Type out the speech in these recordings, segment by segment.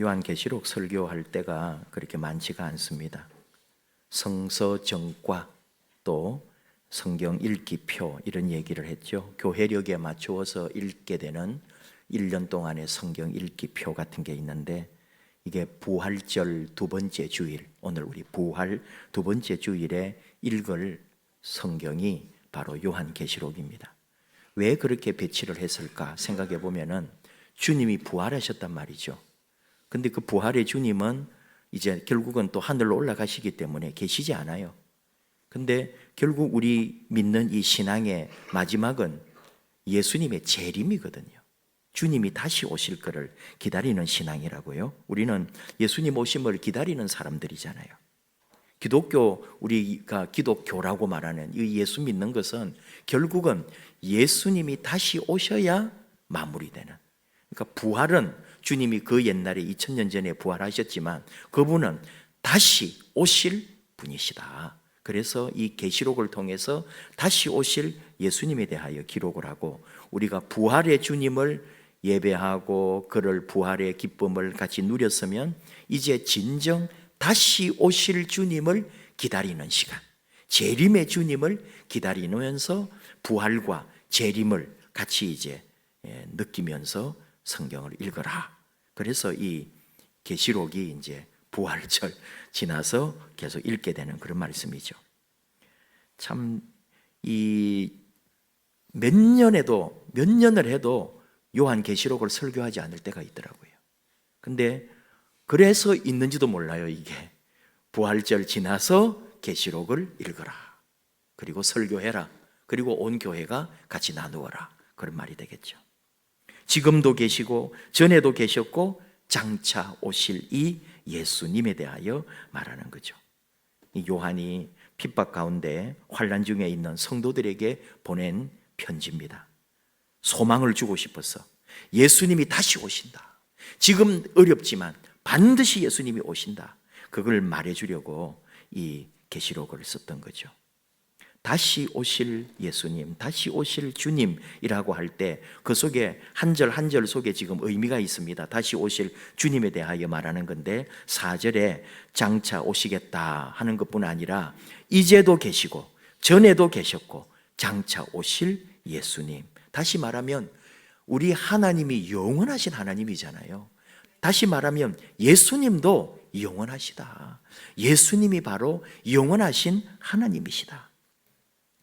요한계시록 설교할 때가 그렇게 많지가 않습니다. 성서 정과 또 성경 읽기표 이런 얘기를 했죠. 교회력에 맞추어서 읽게 되는 1년 동안의 성경 읽기표 같은 게 있는데 이게 부활절 두 번째 주일 오늘 우리 부활 두 번째 주일에 읽을 성경이 바로 요한계시록입니다. 왜 그렇게 배치를 했을까 생각해 보면은 주님이 부활하셨단 말이죠. 근데 그 부활의 주님은 이제 결국은 또 하늘로 올라가시기 때문에 계시지 않아요. 근데 결국 우리 믿는 이 신앙의 마지막은 예수님의 재림이거든요. 주님이 다시 오실 것을 기다리는 신앙이라고요. 우리는 예수님 오심을 기다리는 사람들이잖아요. 기독교 우리가 기독교라고 말하는 이 예수 믿는 것은 결국은 예수님이 다시 오셔야 마무리되는. 그러니까 부활은 주님이 그 옛날에 2000년 전에 부활하셨지만 그분은 다시 오실 분이시다. 그래서 이 계시록을 통해서 다시 오실 예수님에 대하여 기록을 하고 우리가 부활의 주님을 예배하고 그를 부활의 기쁨을 같이 누렸으면 이제 진정 다시 오실 주님을 기다리는 시간, 재림의 주님을 기다리면서 부활과 재림을 같이 이제 예, 느끼면서 성경을 읽어라. 그래서 이 계시록이 이제 부활절 지나서 계속 읽게 되는 그런 말씀이죠. 참 이 몇 년에도 몇 년을 해도 요한 계시록을 설교하지 않을 때가 있더라고요. 근데 그래서 있는지도 몰라요, 이게. 부활절 지나서 계시록을 읽어라. 그리고 설교해라. 그리고 온 교회가 같이 나누어라. 그런 말이 되겠죠. 지금도 계시고 전에도 계셨고 장차 오실 이 예수님에 대하여 말하는 거죠. 이 요한이 핍박 가운데 환란 중에 있는 성도들에게 보낸 편지입니다. 소망을 주고 싶어서 예수님이 다시 오신다. 지금 어렵지만 반드시 예수님이 오신다. 그걸 말해 주려고 이 계시록을 썼던 거죠. 다시 오실 예수님, 다시 오실 주님이라고 할 때 그 속에 한 절 한 절 속에 지금 의미가 있습니다. 다시 오실 주님에 대하여 말하는 건데 4절에 장차 오시겠다 하는 것뿐 아니라 이제도 계시고 전에도 계셨고 장차 오실 예수님. 다시 말하면 우리 하나님이 영원하신 하나님이잖아요. 다시 말하면 예수님도 영원하시다. 예수님이 바로 영원하신 하나님이시다.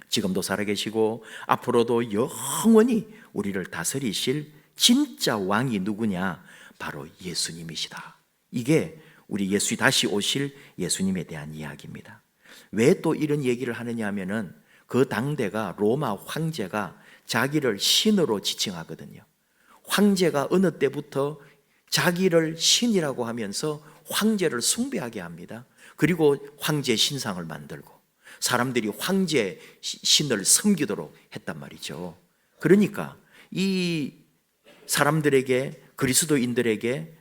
지금도 살아계시고 앞으로도 영원히 우리를 다스리실 진짜 왕이 누구냐? 바로 예수님이시다. 이게 우리 예수 다시 오실 예수님에 대한 이야기입니다. 왜 또 이런 얘기를 하느냐 하면은 그 당대가 로마 황제가 자기를 신으로 지칭하거든요. 황제가 어느 때부터 자기를 신이라고 하면서 황제를 숭배하게 합니다. 그리고 황제 신상을 만들고 사람들이 황제 신을 섬기도록 했단 말이죠. 그러니까 이 사람들에게 그리스도인들에게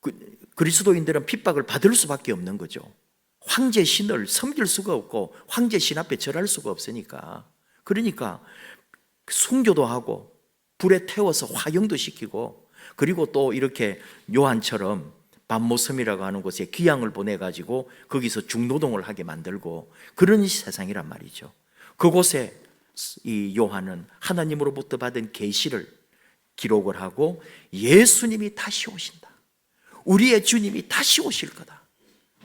그, 그리스도인들은 핍박을 받을 수밖에 없는 거죠. 황제 신을 섬길 수가 없고 황제 신 앞에 절할 수가 없으니까 그러니까 순교도 하고 불에 태워서 화형도 시키고 그리고 또 이렇게 요한처럼 반모섬이라고 하는 곳에 귀양을 보내가지고 거기서 중노동을 하게 만들고 그런 세상이란 말이죠. 그곳에 이 요한은 하나님으로부터 받은 계시를 기록을 하고 예수님이 다시 오신다. 우리의 주님이 다시 오실 거다.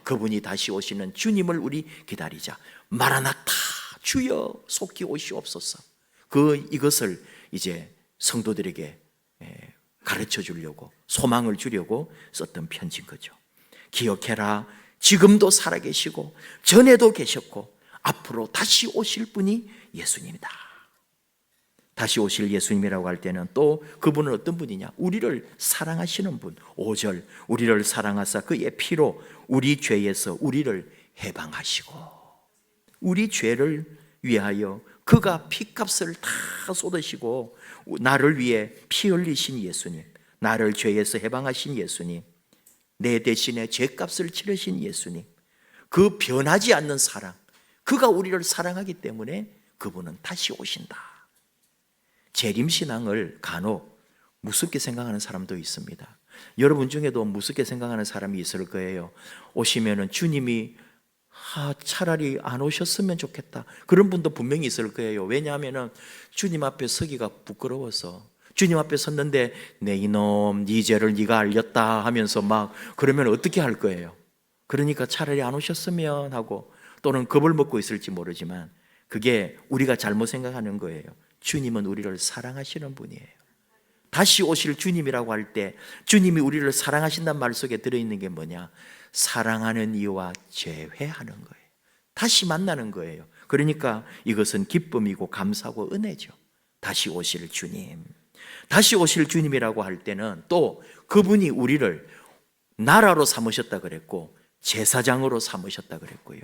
그분이 다시 오시는 주님을 우리 기다리자. 마라나타 주여 속히 오시옵소서. 그 이것을 이제 성도들에게 가르쳐 주려고 소망을 주려고 썼던 편지인 거죠. 기억해라. 지금도 살아계시고 전에도 계셨고 앞으로 다시 오실 분이 예수님이다. 다시 오실 예수님이라고 할 때는 또 그분은 어떤 분이냐? 우리를 사랑하시는 분. 5절. 우리를 사랑하사 그의 피로 우리 죄에서 우리를 해방하시고 우리 죄를 위하여 그가 피값을 다 쏟으시고 나를 위해 피 흘리신 예수님, 나를 죄에서 해방하신 예수님, 내 대신에 죄값을 치르신 예수님, 그 변하지 않는 사랑, 그가 우리를 사랑하기 때문에 그분은 다시 오신다. 재림신앙을 간혹 무섭게 생각하는 사람도 있습니다. 여러분 중에도 무섭게 생각하는 사람이 있을 거예요. 오시면은 주님이 아, 차라리 안 오셨으면 좋겠다. 그런 분도 분명히 있을 거예요. 왜냐하면은 주님 앞에 서기가 부끄러워서 주님 앞에 섰는데 내 이놈 네 죄를 네가 알렸다 하면서 막 그러면 어떻게 할 거예요? 그러니까 차라리 안 오셨으면 하고 또는 겁을 먹고 있을지 모르지만 그게 우리가 잘못 생각하는 거예요. 주님은 우리를 사랑하시는 분이에요. 다시 오실 주님이라고 할 때 주님이 우리를 사랑하신다는 말 속에 들어있는 게 뭐냐? 사랑하는 이와 재회하는 거예요. 다시 만나는 거예요. 그러니까 이것은 기쁨이고 감사고 은혜죠. 다시 오실 주님. 다시 오실 주님이라고 할 때는 또 그분이 우리를 나라로 삼으셨다 그랬고 제사장으로 삼으셨다 그랬고요.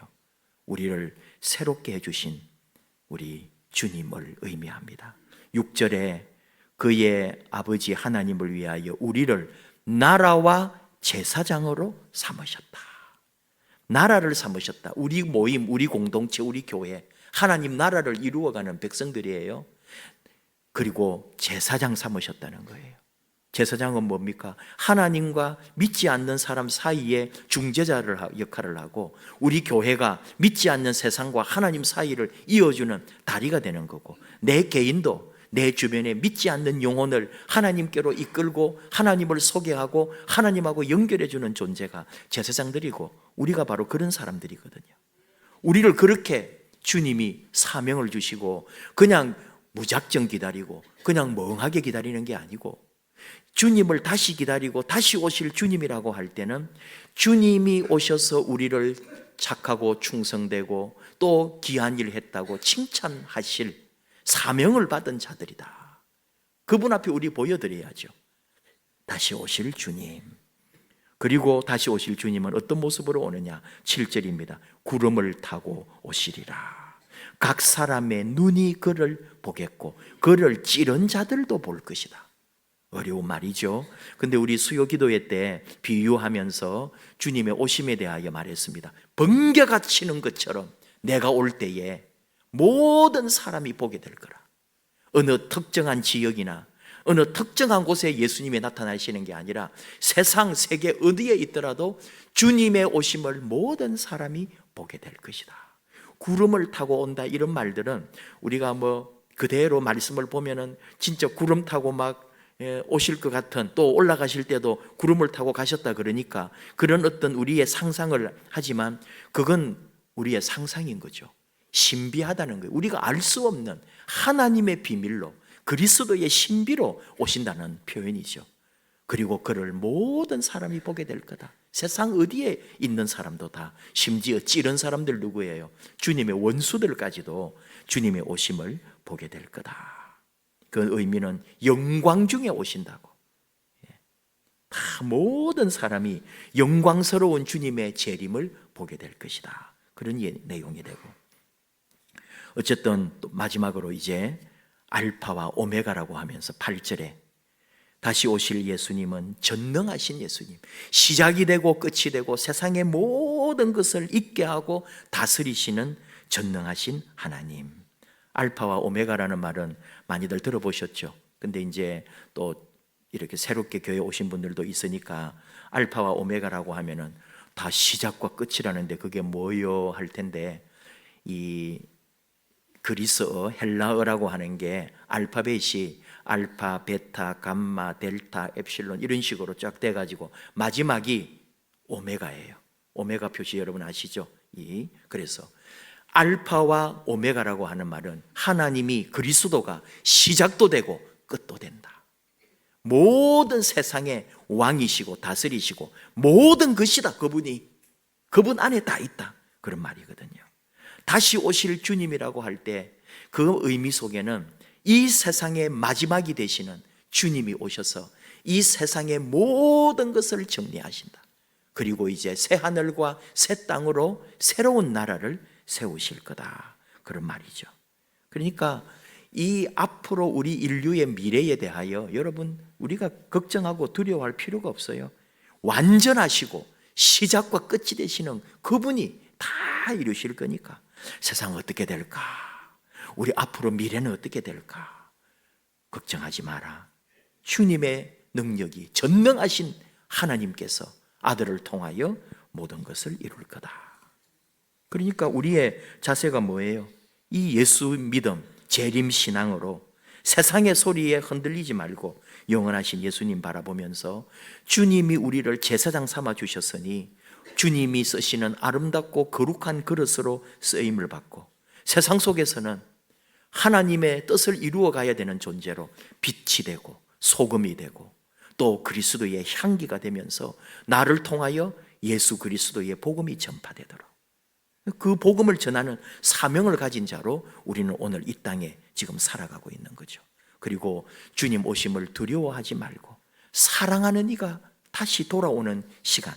우리를 새롭게 해주신 우리 주님을 의미합니다. 6절에 그의 아버지 하나님을 위하여 우리를 나라와 제사장으로 삼으셨다. 나라를 삼으셨다. 우리 모임, 우리 공동체, 우리 교회, 하나님 나라를 이루어가는 백성들이에요. 그리고 제사장 삼으셨다는 거예요. 제사장은 뭡니까? 하나님과 믿지 않는 사람 사이에 중재자를 하- 역할을 하고 우리 교회가 믿지 않는 세상과 하나님 사이를 이어주는 다리가 되는 거고 내 개인도 내 주변에 믿지 않는 영혼을 하나님께로 이끌고 하나님을 소개하고 하나님하고 연결해 주는 존재가 제사장들이고 우리가 바로 그런 사람들이거든요. 우리를 그렇게 주님이 사명을 주시고 그냥 무작정 기다리고 그냥 멍하게 기다리는 게 아니고 주님을 다시 기다리고 다시 오실 주님이라고 할 때는 주님이 오셔서 우리를 착하고 충성되고 또 귀한 일 했다고 칭찬하실 사명을 받은 자들이다. 그분 앞에 우리 보여드려야죠. 다시 오실 주님. 그리고 다시 오실 주님은 어떤 모습으로 오느냐? 7절입니다. 구름을 타고 오시리라. 각 사람의 눈이 그를 보겠고 그를 찌른 자들도 볼 것이다. 어려운 말이죠. 근데 우리 수요 기도회 때 비유하면서 주님의 오심에 대하여 말했습니다. 번개가 치는 것처럼 내가 올 때에 모든 사람이 보게 될 거라. 어느 특정한 지역이나 어느 특정한 곳에 예수님이 나타나시는 게 아니라 세상 세계 어디에 있더라도 주님의 오심을 모든 사람이 보게 될 것이다. 구름을 타고 온다 이런 말들은 우리가 뭐 그대로 말씀을 보면은 진짜 구름 타고 막 예, 오실 것 같은 또 올라가실 때도 구름을 타고 가셨다 그러니까 그런 어떤 우리의 상상을 하지만 그건 우리의 상상인 거죠. 신비하다는 거예요. 우리가 알 수 없는 하나님의 비밀로 그리스도의 신비로 오신다는 표현이죠. 그리고 그를 모든 사람이 보게 될 거다. 세상 어디에 있는 사람도 다 심지어 찌른 사람들 누구예요? 주님의 원수들까지도 주님의 오심을 보게 될 거다. 그 의미는 영광 중에 오신다고. 예. 다 모든 사람이 영광스러운 주님의 재림을 보게 될 것이다. 그런 예- 내용이 되고. 어쨌든 또 마지막으로 이제 알파와 오메가라고 하면서 8절에 다시 오실 예수님은 전능하신 예수님, 시작이 되고 끝이 되고 세상의 모든 것을 있게 하고 다스리시는 전능하신 하나님. 알파와 오메가라는 말은 많이들 들어보셨죠. 근데 이제 또 이렇게 새롭게 교회 오신 분들도 있으니까 알파와 오메가라고 하면은 다 시작과 끝이라는데 그게 뭐요 할 텐데 이 그리스어 헬라어라고 하는 게 알파벳이 알파, 베타, 감마, 델타, 엡실론 이런 식으로 쫙 돼 가지고 마지막이 오메가예요. 오메가 표시 여러분 아시죠? 이 그래서 알파와 오메가라고 하는 말은 하나님이 그리스도가 시작도 되고 끝도 된다. 모든 세상의 왕이시고 다스리시고 모든 것이다. 그분이 그분 안에 다 있다. 그런 말이거든요. 다시 오실 주님이라고 할 때 그 의미 속에는 이 세상의 마지막이 되시는 주님이 오셔서 이 세상의 모든 것을 정리하신다. 그리고 이제 새 하늘과 새 땅으로 새로운 나라를 세우실 거다. 그런 말이죠. 그러니까 이 앞으로 우리 인류의 미래에 대하여 여러분 우리가 걱정하고 두려워할 필요가 없어요. 완전하시고 시작과 끝이 되시는 그분이 다 이루실 거니까 세상 어떻게 될까? 우리 앞으로 미래는 어떻게 될까? 걱정하지 마라. 주님의 능력이 전능하신 하나님께서 아들을 통하여 모든 것을 이룰 거다. 그러니까 우리의 자세가 뭐예요? 이 예수 믿음, 재림 신앙으로 세상의 소리에 흔들리지 말고 영원하신 예수님 바라보면서 주님이 우리를 제사장 삼아 주셨으니 주님이 쓰시는 아름답고 거룩한 그릇으로 쓰임을 받고 세상 속에서는 하나님의 뜻을 이루어 가야 되는 존재로 빛이 되고 소금이 되고 또 그리스도의 향기가 되면서 나를 통하여 예수 그리스도의 복음이 전파되도록 그 복음을 전하는 사명을 가진 자로 우리는 오늘 이 땅에 지금 살아가고 있는 거죠. 그리고 주님 오심을 두려워하지 말고 사랑하는 이가 다시 돌아오는 시간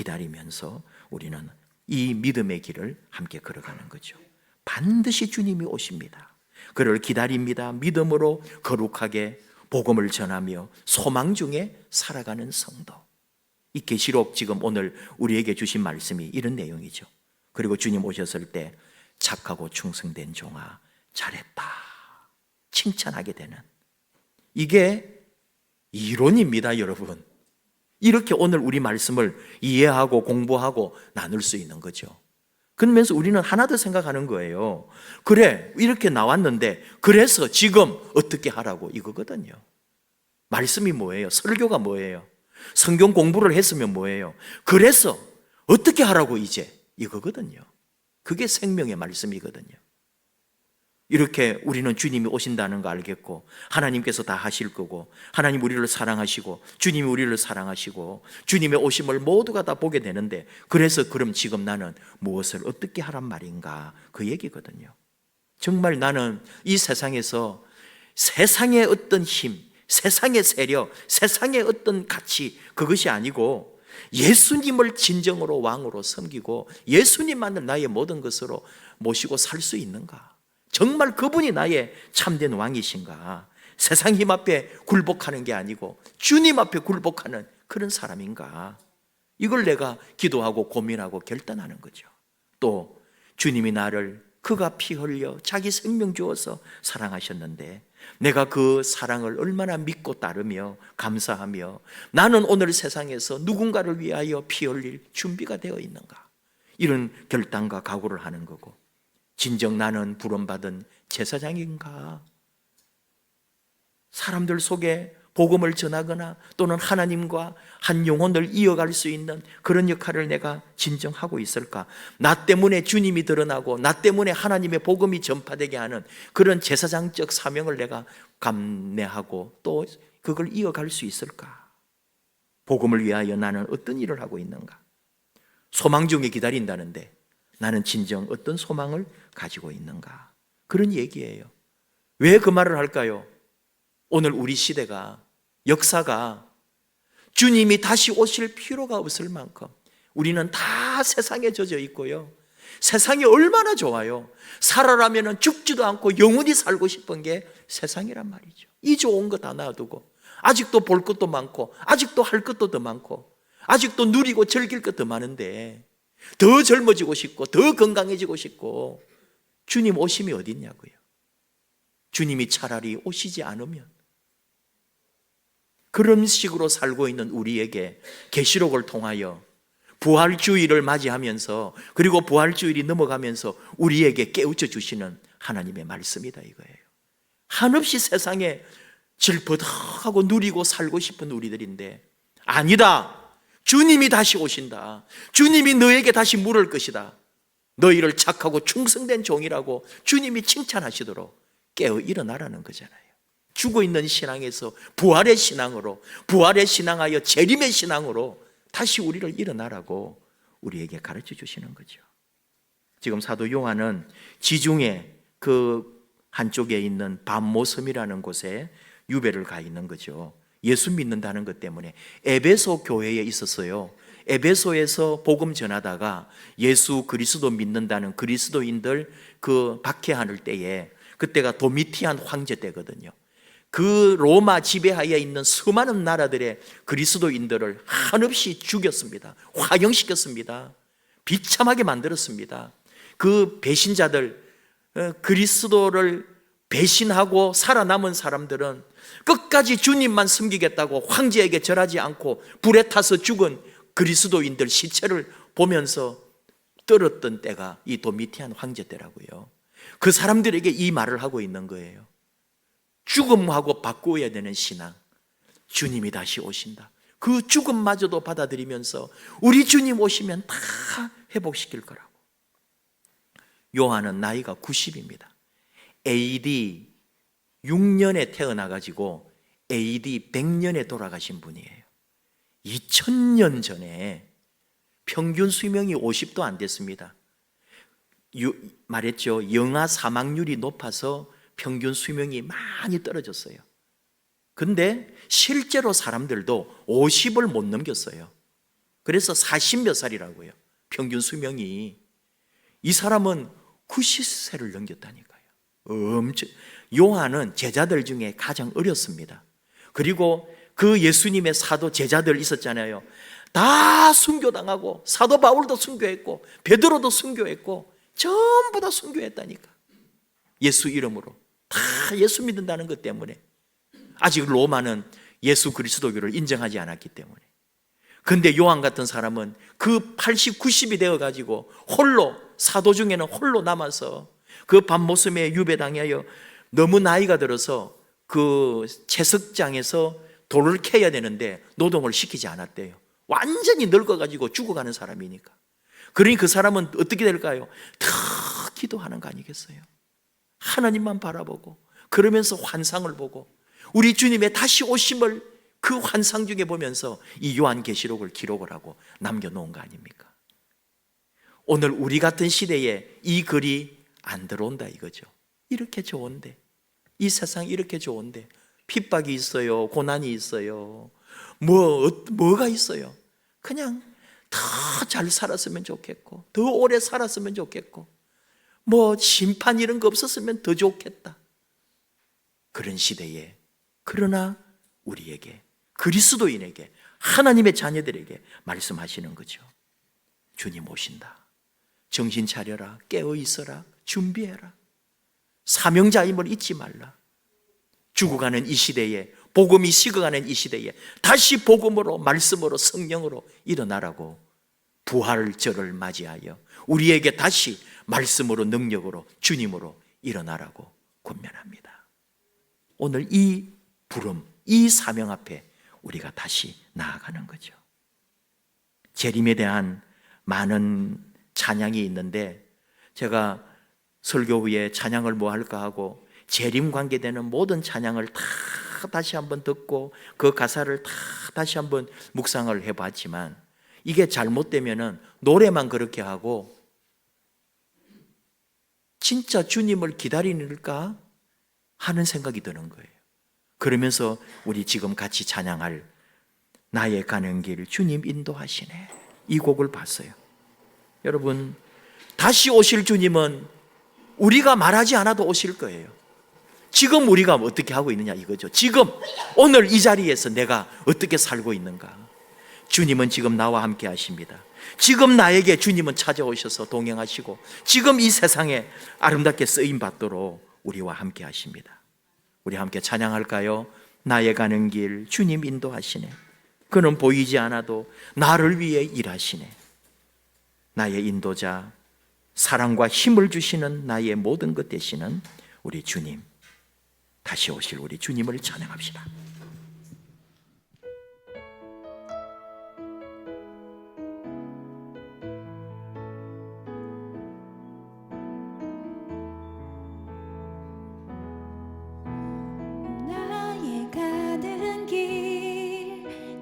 기다리면서 우리는 이 믿음의 길을 함께 걸어가는 거죠. 반드시 주님이 오십니다. 그를 기다립니다. 믿음으로 거룩하게 복음을 전하며 소망 중에 살아가는 성도. 이 계시록 지금 오늘 우리에게 주신 말씀이 이런 내용이죠. 그리고 주님 오셨을 때 착하고 충성된 종아 잘했다. 칭찬하게 되는 이게 이론입니다, 여러분. 이렇게 오늘 우리 말씀을 이해하고 공부하고 나눌 수 있는 거죠. 그러면서 우리는 하나 더 생각하는 거예요. 그래, 이렇게 나왔는데, 그래서 지금 어떻게 하라고 이거거든요. 말씀이 뭐예요? 설교가 뭐예요? 성경 공부를 했으면 뭐예요? 그래서 어떻게 하라고 이제 이거거든요. 그게 생명의 말씀이거든요. 이렇게 우리는 주님이 오신다는 거 알겠고 하나님께서 다 하실 거고 하나님 우리를 사랑하시고 주님이 우리를 사랑하시고 주님의 오심을 모두가 다 보게 되는데 그래서 그럼 지금 나는 무엇을 어떻게 하란 말인가 그 얘기거든요. 정말 나는 이 세상에서 세상의 어떤 힘, 세상의 세력, 세상의 어떤 가치 그것이 아니고 예수님을 진정으로 왕으로 섬기고 예수님만을 나의 모든 것으로 모시고 살 수 있는가? 정말 그분이 나의 참된 왕이신가? 세상 힘 앞에 굴복하는 게 아니고 주님 앞에 굴복하는 그런 사람인가? 이걸 내가 기도하고 고민하고 결단하는 거죠. 또 주님이 나를 그가 피 흘려 자기 생명 주어서 사랑하셨는데 내가 그 사랑을 얼마나 믿고 따르며 감사하며 나는 오늘 세상에서 누군가를 위하여 피 흘릴 준비가 되어 있는가? 이런 결단과 각오를 하는 거고 진정 나는 부름받은 제사장인가? 사람들 속에 복음을 전하거나 또는 하나님과 한 영혼을 이어갈 수 있는 그런 역할을 내가 진정하고 있을까? 나 때문에 주님이 드러나고 나 때문에 하나님의 복음이 전파되게 하는 그런 제사장적 사명을 내가 감내하고 또 그걸 이어갈 수 있을까? 복음을 위하여 나는 어떤 일을 하고 있는가? 소망 중에 기다린다는데 나는 진정 어떤 소망을 가지고 있는가? 그런 얘기예요. 왜 그 말을 할까요? 오늘 우리 시대가 역사가 주님이 다시 오실 필요가 없을 만큼 우리는 다 세상에 젖어 있고요. 세상이 얼마나 좋아요. 살아라면 죽지도 않고 영원히 살고 싶은 게 세상이란 말이죠. 이 좋은 거 다 놔두고 아직도 볼 것도 많고 아직도 할 것도 더 많고 아직도 누리고 즐길 것더 많은데 더 젊어지고 싶고 더 건강해지고 싶고 주님 오심이 어딨냐고요. 주님이 차라리 오시지 않으면 그런 식으로 살고 있는 우리에게 계시록을 통하여 부활주의를 맞이하면서 그리고 부활주일이 넘어가면서 우리에게 깨우쳐 주시는 하나님의 말씀이다 이거예요. 한없이 세상에 질퍼덕하고 누리고 살고 싶은 우리들인데 아니다. 주님이 다시 오신다. 주님이 너에게 다시 물을 것이다. 너희를 착하고 충성된 종이라고 주님이 칭찬하시도록 깨어 일어나라는 거잖아요. 죽어 있는 신앙에서 부활의 신앙으로, 부활의 신앙하여 재림의 신앙으로 다시 우리를 일어나라고 우리에게 가르쳐 주시는 거죠. 지금 사도 요한은 지중해 그 한쪽에 있는 밤모섬이라는 곳에 유배를 가 있는 거죠. 예수 믿는다는 것 때문에 에베소 교회에 있었어요. 에베소에서 복음 전하다가 예수 그리스도 믿는다는 그리스도인들 그 박해하는 때에 그때가 도미티안 황제 때거든요. 그 로마 지배하에 있는 수많은 나라들의 그리스도인들을 한없이 죽였습니다. 화형시켰습니다. 비참하게 만들었습니다. 그 배신자들, 어, 그리스도를 배신하고 살아남은 사람들은 끝까지 주님만 섬기겠다고 황제에게 절하지 않고 불에 타서 죽은 그리스도인들 시체를 보면서 떨었던 때가 이 도미티안 황제 때라고요. 그 사람들에게 이 말을 하고 있는 거예요. 죽음하고 바꾸어야 되는 신앙. 주님이 다시 오신다. 그 죽음마저도 받아들이면서 우리 주님 오시면 다 회복시킬 거라고. 요한은 나이가 90입니다. AD 6년에 태어나가지고 AD 100년에 돌아가신 분이에요. 2000년 전에 평균 수명이 50도 안 됐습니다. 유- 말했죠. 영아 사망률이 높아서 평균 수명이 많이 떨어졌어요. 근데 실제로 사람들도 50을 못 넘겼어요. 그래서 40 몇 살이라고요. 평균 수명이. 이 사람은 90세를 넘겼다니까요. 엄청. 요한은 제자들 중에 가장 어렸습니다. 그리고 그 예수님의 사도 제자들 있었잖아요. 다 순교당하고 사도 바울도 순교했고 베드로도 순교했고 전부 다 순교했다니까. 예수 이름으로 다 예수 믿는다는 것 때문에 아직 로마는 예수 그리스도교를 인정하지 않았기 때문에. 근데 요한 같은 사람은 그 80, 90이 되어 가지고 홀로 사도 중에는 홀로 남아서 그 밤모섬에 유배당하여 너무 나이가 들어서 그 채석장에서 돌을 캐야 되는데 노동을 시키지 않았대요. 완전히 늙어가지고 죽어가는 사람이니까. 그러니 그 사람은 어떻게 될까요? 더 기도하는 거 아니겠어요? 하나님만 바라보고 그러면서 환상을 보고 우리 주님의 다시 오심을 그 환상 중에 보면서 이 요한계시록을 기록을 하고 남겨놓은 거 아닙니까? 오늘 우리 같은 시대에 이 글이 안 들어온다 이거죠. 이렇게 좋은데 이 세상 이렇게 좋은데 핍박이 있어요, 고난이 있어요, 뭐 어- 뭐가 있어요. 그냥 더 잘 살았으면 좋겠고, 더 오래 살았으면 좋겠고, 뭐 심판 이런 거 없었으면 더 좋겠다. 그런 시대에 그러나 우리에게 그리스도인에게 하나님의 자녀들에게 말씀하시는 거죠. 주님 오신다. 정신 차려라. 깨어 있어라. 준비해라. 사명자임을 잊지 말라. 죽어가는 이 시대에 복음이 식어가는 이 시대에 다시 복음으로 말씀으로 성령으로 일어나라고 부활절을 맞이하여 우리에게 다시 말씀으로 능력으로 주님으로 일어나라고 권면합니다. 오늘 이 부름, 이 사명 앞에 우리가 다시 나아가는 거죠. 재림에 대한 많은 찬양이 있는데 제가 설교 후에 찬양을 뭐 할까 하고 재림 관계되는 모든 찬양을 다 다시 한번 듣고 그 가사를 다 다시 한번 묵상을 해봤지만 이게 잘못되면은 노래만 그렇게 하고 진짜 주님을 기다리는가 하는 생각이 드는 거예요. 그러면서 우리 지금 같이 찬양할 나의 가는 길 주님 인도하시네. 이 곡을 봤어요. 여러분, 다시 오실 주님은 우리가 말하지 않아도 오실 거예요. 지금 우리가 어떻게 하고 있느냐 이거죠. 지금 오늘 이 자리에서 내가 어떻게 살고 있는가. 주님은 지금 나와 함께 하십니다. 지금 나에게 주님은 찾아오셔서 동행하시고 지금 이 세상에 아름답게 쓰임 받도록 우리와 함께 하십니다. 우리 함께 찬양할까요? 나의 가는 길 주님 인도하시네. 그는 보이지 않아도 나를 위해 일하시네. 나의 인도자, 사랑과 힘을 주시는 나의 모든 것 되시는 우리 주님. 다시 오실 우리 주님을 찬양합시다.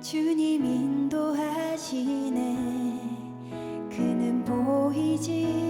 주님 인도하시네 그는 보이지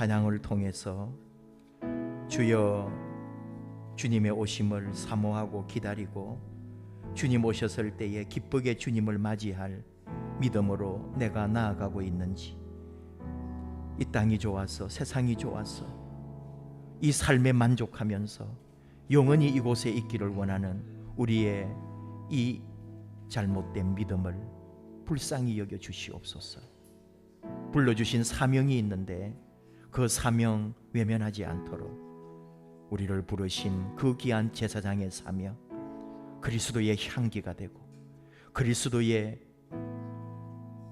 찬양을 통해서 주여 주님의 오심을 사모하고 기다리고 주님 오셨을 때에 기쁘게 주님을 맞이할 믿음으로 내가 나아가고 있는지 이 땅이 좋아서 세상이 좋아서 이 삶에 만족하면서 영원히 이곳에 있기를 원하는 우리의 이 잘못된 믿음을 불쌍히 여겨 주시옵소서. 불러주신 사명이 있는데 그 사명 외면하지 않도록 우리를 부르신 그 귀한 제사장의 사명 그리스도의 향기가 되고 그리스도의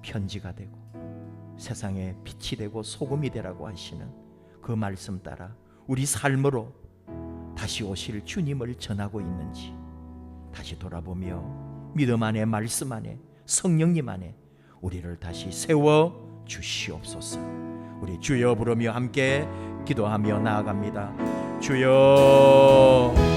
편지가 되고 세상에 빛이 되고 소금이 되라고 하시는 그 말씀 따라 우리 삶으로 다시 오실 주님을 전하고 있는지 다시 돌아보며 믿음 안에 말씀 안에 성령님 안에 우리를 다시 세워 주시옵소서. 우리 주여 부르며 함께 기도하며 나아갑니다. 주여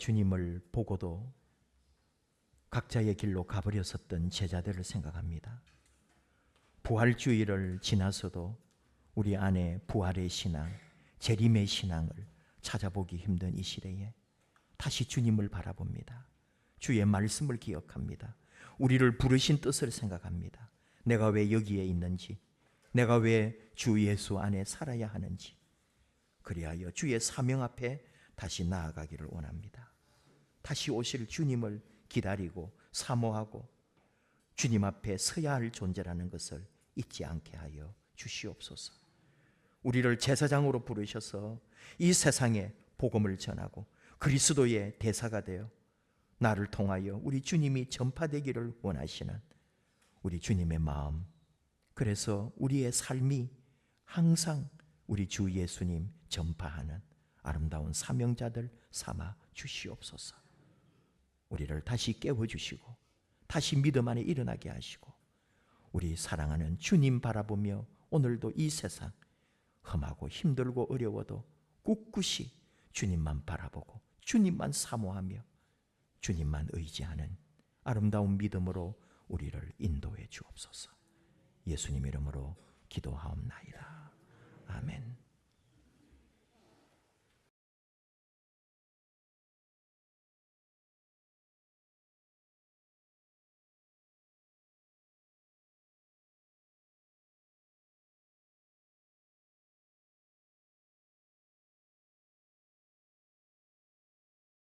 주님을 보고도 각자의 길로 가버렸었던 제자들을 생각합니다. 부활주의를 지나서도 우리 안에 부활의 신앙, 재림의 신앙을 찾아보기 힘든 이 시대에 다시 주님을 바라봅니다. 주의 말씀을 기억합니다. 우리를 부르신 뜻을 생각합니다. 내가 왜 여기에 있는지, 내가 왜 주 예수 안에 살아야 하는지, 그리하여 주의 사명 앞에 다시 나아가기를 원합니다. 다시 오실 주님을 기다리고 사모하고 주님 앞에 서야 할 존재라는 것을 잊지 않게 하여 주시옵소서. 우리를 제사장으로 부르셔서 이 세상에 복음을 전하고 그리스도의 대사가 되어 나를 통하여 우리 주님이 전파되기를 원하시는 우리 주님의 마음. 그래서 우리의 삶이 항상 우리 주 예수님 전파하는 아름다운 사명자들 삼아 주시옵소서. 우리를 다시 깨워 주시고 다시 믿음 안에 일어나게 하시고 우리 사랑하는 주님 바라보며 오늘도 이 세상 험하고 힘들고 어려워도 꿋꿋이 주님만 바라보고 주님만 사모하며 주님만 의지하는 아름다운 믿음으로 우리를 인도해 주옵소서. 예수님 이름으로 기도하옵나이다. 아멘.